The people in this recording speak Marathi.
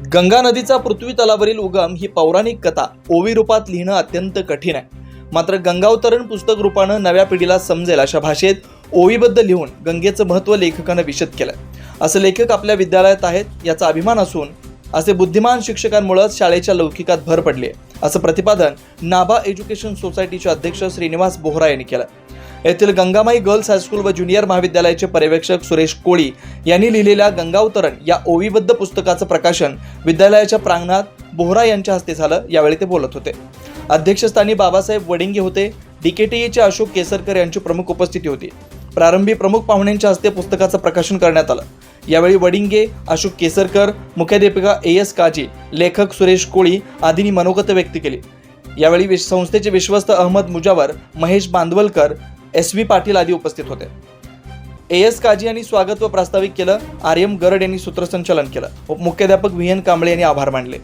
गंगा नदीचा पृथ्वी तलावरील उगम ही पौराणिक कथा. ओवी रूपात लिहिणं अत्यंत कठीण आहे. मात्र गंगावतरण पुस्तक रूपानं नव्या पिढीला समजेल अशा भाषेत ओवीबद्ध लिहून गंगेचं महत्त्व लेखकानं विशद केलं असं लेखक आपल्या विद्यालयात आहेत याचा अभिमान असून असे बुद्धिमान शिक्षकांमुळेच शाळेच्या लौकिकात भर पडली असं प्रतिपादन नाभा एज्युकेशन सोसायटीचे अध्यक्ष श्रीनिवास बोहरा यांनी केलं येथील गंगामाई गर्ल्स हायस्कूल व ज्युनियर महाविद्यालयाचे पर्यवेक्षक सुरेश कोळी यांनी लिहिलेल्या गंगावतरण या ओवीबद्ध पुस्तकाचं प्रकाशन विद्यालयाच्या प्रांगणात बोहरा यांच्या हस्ते झालं यावेळी ते बोलत होते. अध्यक्षस्थानी बाबासाहेब वडिंगे होते डीकेटीईचे अशोक केसरकर यांची प्रमुख उपस्थिती होती. प्रारंभी प्रमुख पाहुण्यांच्या हस्ते पुस्तकाचं प्रकाशन करण्यात आलं. यावेळी वडिंगे अशोक केसरकर मुख्याध्यापिका ए एस काजी लेखक सुरेश कोळी आदींनी मनोगत व्यक्त केली. यावेळी विश- संस्थेचे विश्वस्त अहमद मुजावर महेश बांदवलकर एस व्ही पाटील आदी उपस्थित होते. ए एस काजी यांनी स्वागत व प्रास्ताविक केलं. आर एम गरड यांनी सूत्रसंचालन केलं. मुख्याध्यापक व्ही एन कांबळे यांनी आभार मानले.